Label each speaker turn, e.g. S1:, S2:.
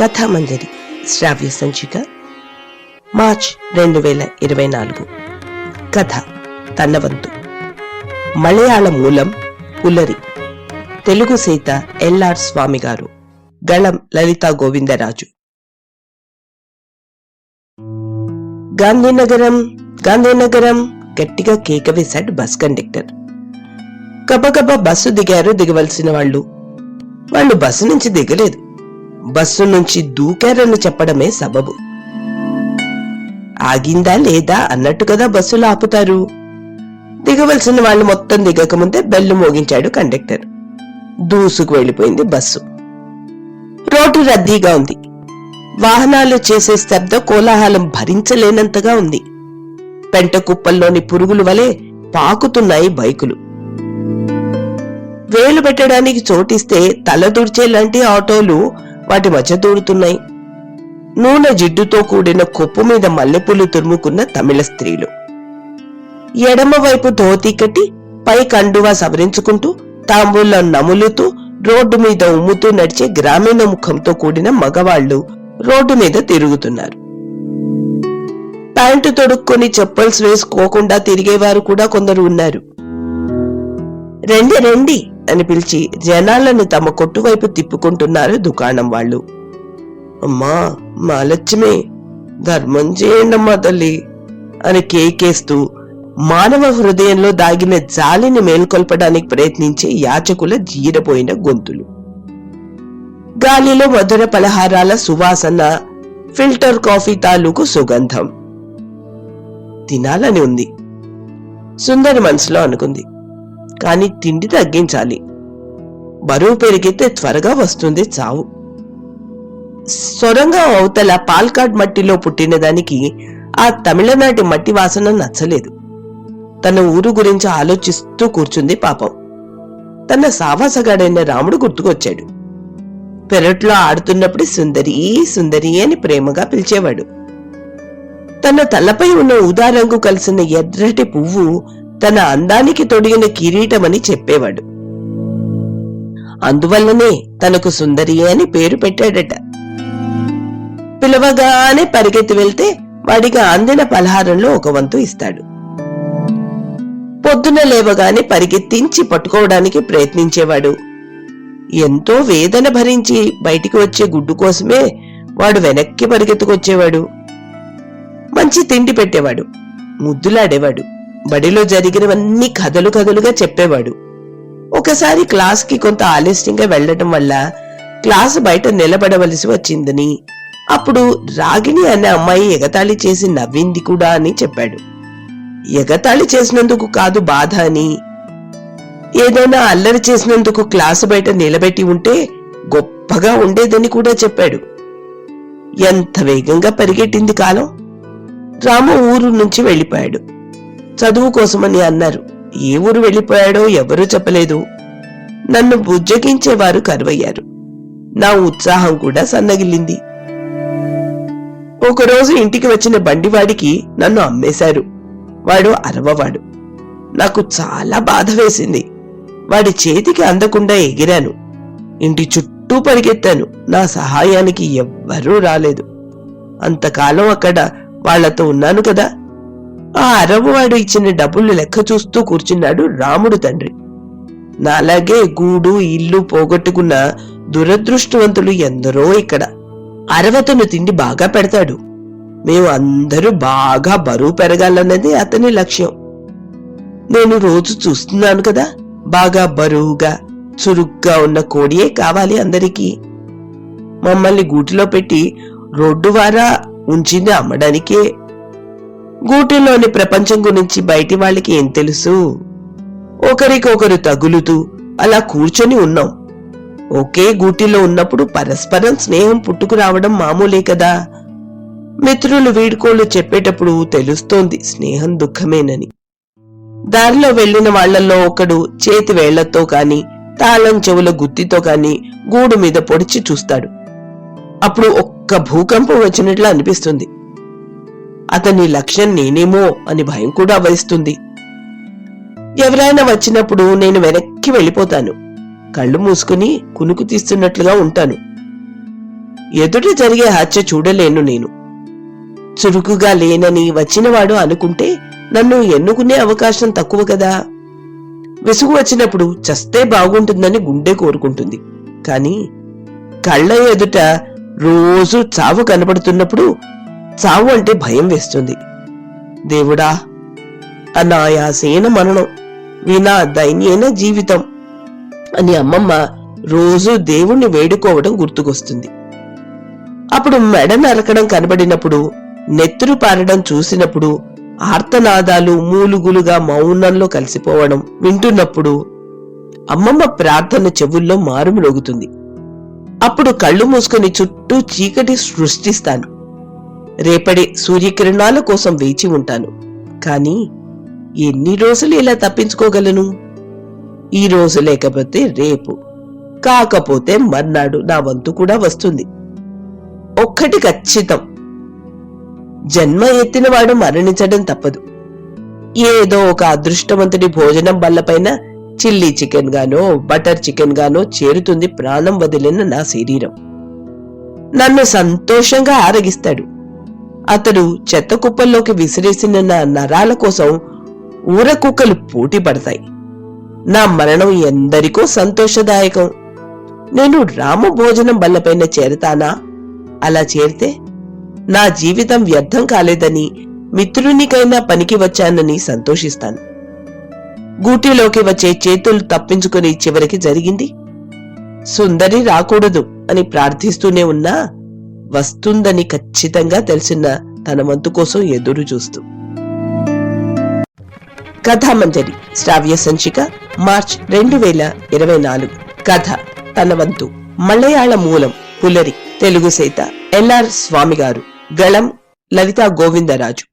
S1: కథామంజరి శ్రావ్య సంచిక మార్చ్ రెండు వేల ఇరవై నాలుగు. కథ తన్నవంతు. మలయాళ మూలం పులరి. తెలుగు సీత ఎల్ఆర్ స్వామి గారు గళం లలితా గోవిందరాజు. గాంధీనగరం గాంధీనగరం గట్టిగా కేక వేశాడు బస్ కండక్టర్. గబగబా బస్సు దిగారు దిగవలసిన వాళ్ళు. వాళ్ళు బస్సు నుంచి దిగలేదు. బస్సు నుంచి దూకారని చెప్పడమే సబబు. ఆగిందా లేదా అన్నట్టు కదా బస్సులు ఆపుతారు. దిగవలసిన వాళ్ళు మొత్తం దిగకముందే బెల్లు మోగించాడు కండక్టర్. దూసుకు వెళ్ళిపోయింది బస్సు. రోడ్డు రద్దీగా ఉంది. వాహనాలు చేసే శబ్ద కోలాహలం భరించలేనంతగా ఉంది. పెంట కుప్పల్లోని పురుగులు వలె పాకుతున్నాయి బైకులు. వేలు పెట్టడానికి చోటిస్తే తల ఆటోలు వాటి మధ్య దూరుతున్నాయి. నూనె జిడ్డుతో కూడిన కొప్పు మీద మల్లెపూలు తురుముకున్న తమిళ స్త్రీలు. ఎడమవైపు ధోతి కట్టి పై కండువా సవరించుకుంటూ తాంబూలం నములుతూ రోడ్డు మీద ఉమ్ముతూ నడిచే గ్రామీణ ముఖంతో కూడిన మగవాళ్ళు రోడ్డు మీద తిరుగుతున్నారు. ప్యాంటు తొడుక్కొని చెప్పల్స్ వేసుకోకుండా తిరిగేవారు కూడా కొందరు ఉన్నారు. రండి రండి. అని పిలిచి జనాలను తమ కొట్టువైపు తిప్పుకుంటున్నారు దుకాణం వాళ్ళు. అమ్మా మా లక్ష్మి ధర్మం చేయండమ్మా తల్లి అని కేకేస్తూ మానవ హృదయంలో దాగిన జాలిని మేల్కొల్పడానికి ప్రయత్నించే యాచకుల జీరపోయిన గొంతులు. గాలిలో మధుర పలహారాల సువాసన ఫిల్టర్ కాఫీ తాలూకు సుగంధం. తినాలని ఉంది. సుందరి మనసులో అనుకుంది. కానీ తిండి తగ్గించాలి. బరువు పెరిగితే త్వరగా వస్తుంది చావు. సొరంగం అవతల పాల్కాడ్ మట్టిలో పుట్టిన దానికి ఆ తమిళనాటి మట్టి వాసన నచ్చలేదు. తన ఊరు గురించి ఆలోచిస్తూ కూర్చుంది పాపం. తన సావాసగాడైన రాముడు గుర్తుకొచ్చాడు. పెరట్లో ఆడుతున్నప్పుడు సుందరి సుందరి అని ప్రేమగా పిలిచేవాడు. తన తలపై ఉన్న ఊదారంగు కలిసిన ఎర్రటి పువ్వు తన అందానికి తొడిగిన కిరీటమని చెప్పేవాడు. అందువల్లనే తనకు సుందరి అని పేరు పెట్టాడట. పిలవగానే పరిగెత్తి వెళ్తే వాడికి అందిన పలహారంలో ఒక వంతు ఇస్తాడు. పొద్దున లేవగానే పరిగెత్తించి పట్టుకోవడానికి ప్రయత్నించేవాడు. ఎంతో వేదన భరించి బయటికి వచ్చే గుడ్డు కోసమే వాడు వెనక్కి పరిగెత్తుకొచ్చేవాడు. మంచి తిండి పెట్టేవాడు. ముద్దులాడేవాడు. బడిలో జరిగినవన్నీ కథలు కథలుగా చెప్పేవాడు. ఒకసారి క్లాస్కి కొంత ఆలస్యంగా వెళ్ళటం వల్ల క్లాసు బయట నిలబడవలసి వచ్చిందని అప్పుడు రాగిణి అనే అమ్మాయి ఎగతాళి చేసి నవ్వింది కూడా అని చెప్పాడు. ఎగతాళి చేసినందుకు కాదు బాధ అని. ఏదైనా అల్లరి చేసినందుకు క్లాసు బయట నిలబెట్టి ఉంటే గొప్పగా ఉండేదని కూడా చెప్పాడు. ఎంత వేగంగా పరిగెట్టింది కాలం? రాము ఊరు నుంచి వెళ్ళిపోయాడు. చదువు కోసమని అన్నారు. ఏ ఊరు వెళ్ళిపోయాడో ఎవరూ చెప్పలేదు. నన్ను బుజ్జగించేవారు కరువయ్యారు. నా ఉత్సాహం కూడా సన్నగిల్లింది. ఒకరోజు ఇంటికి వచ్చిన బండివాడికి నన్ను అమ్మేశారు. వాడు అరవవాడు. నాకు చాలా బాధ వేసింది. వాడి చేతికి అందకుండా ఎగిరాను. ఇంటి చుట్టూ పరిగెత్తాను. నా సహాయానికి ఎవ్వరూ రాలేదు. అంతకాలం అక్కడ వాళ్ళతో ఉన్నాను కదా. ఆ అరవవాడు ఇచ్చిన డబ్బులు లెక్క చూస్తూ కూర్చున్నాడు రాముడు తండ్రి. నాలాగే గూడు ఇల్లు పోగొట్టుకున్న దురదృష్టవంతులు ఎందరో ఇక్కడ. అరవతను తిండి బాగా పెడతాడు. మేము అందరూ బాగా బరువు పెరగాలన్నది అతని లక్ష్యం. నేను రోజు చూస్తున్నాను కదా బాగా బరువుగా చురుగ్గా ఉన్న కోడియే కావాలి అందరికీ. మమ్మల్ని గూటిలో పెట్టి రోడ్డు వారా ఉంచింది అమ్మడానికే. గూటిలోని ప్రపంచం గురించి బయటి వాళ్ళకి ఏం తెలుసు? ఒకరికొకరు తగులుతూ అలా కూర్చొని ఉన్నాం. ఒకే గూటిలో ఉన్నప్పుడు పరస్పరం స్నేహం పుట్టుకురావడం మామూలే కదా? మిత్రులు వీడ్కోలు చెప్పేటప్పుడు తెలుస్తోంది స్నేహం దుఃఖమేనని. దారిలో వెళ్ళిన వాళ్ళలో ఒకడు చేతి వేళ్ళతో కాని తాళం చెవుల గుత్తితో కాని గూడు మీద పొడిచి చూస్తాడు. అప్పుడు ఒక్క భూకంపం వచ్చినట్లు అనిపిస్తుంది. అతని లక్ష్యం నేనేమో అని భయం కూడా వహిస్తుంది ఎవరైనా వచ్చినప్పుడు నేను వెనక్కి వెళ్ళిపోతాను. కళ్ళు మూసుకుని కునుకు తీస్తున్నట్లుగా ఉంటాను. ఎదుట జరిగే హత్య చూడలేను నేను. చురుకుగా లేనని వచ్చినవాడు అనుకుంటే నన్ను ఎన్నుకునే అవకాశం తక్కువ కదా. విసుగు వచ్చినప్పుడు చస్తే బాగుంటుందని గుండె కోరుకుంటుంది. కాని కళ్ళ ఎదుట రోజు చావు కనబడుతున్నప్పుడు చావు అంటే భయం వేస్తుంది. దేవుడా అనాయాసేన మరణం వినా దైన్యేన జీవితం అని అమ్మమ్మ రోజు దేవుణ్ణి వేడుకోవడం గుర్తుకొస్తుంది. అప్పుడు మెడ నరకడం కనబడినప్పుడు నెత్తురు పారడం చూసినప్పుడు ఆర్తనాదాలు మూలుగులుగా మౌనంలో కలిసిపోవడం వింటున్నప్పుడు అమ్మమ్మ ప్రార్థన చెవుల్లో మారుమ్రోగుతుంది అప్పుడు కళ్ళు మూసుకొని చుట్టూ చీకటి సృష్టిస్తాను. రేపడే సూర్యకిరణాల కోసం వేచి ఉంటాను. కానీ ఎన్ని రోజులు ఇలా తప్పించుకోగలను? ఈ రోజు లేకపోతే రేపు. కాకపోతే మర్నాడు నా వంతు కూడా వస్తుంది. ఒక్కటి ఖచ్చితం. జన్మ ఎత్తినవాడు మరణించడం తప్పదు. ఏదో ఒక అదృష్టవంతుడి భోజనం బల్లపైన చిల్లీ చికెన్ గానో బటర్ చికెన్ గానో చేరుతుంది ప్రాణం వదిలిన నా శరీరం. నన్ను సంతోషంగా ఆరగిస్తాడు. అతడు చెత్త కుప్పల్లోకి విసిరేసిన నా నరాల కోసం ఊర కుక్కలు పోటీ పడతాయి. నా మరణం ఎందరికో సంతోషదాయకం. నేను రామ భోజనం బల్లపైన చేరతానా? అలా చేరితే నా జీవితం వ్యర్థం కాలేదని మిత్రునికైనా పనికి వచ్చానని సంతోషిస్తాను. గూటిలోకి వచ్చే చేతులు తప్పించుకుని చివరికి జరిగింది. సుందరి రాకూడదు అని ప్రార్థిస్తూనే ఉన్నా వస్తుందని ఖచ్చితంగా తెలిసిన తన వంతు కోసం ఎదురు చూస్తూ. కథామంజరి శ్రావ్య సంచిక మార్చ్ రెండు వేల ఇరవై నాలుగు. కథ తన వంతు. మలయాళ మూలం పులరి తెలుగు సేత ఎల్ఆర్ స్వామి గారు గళం లలితా గోవిందరాజు.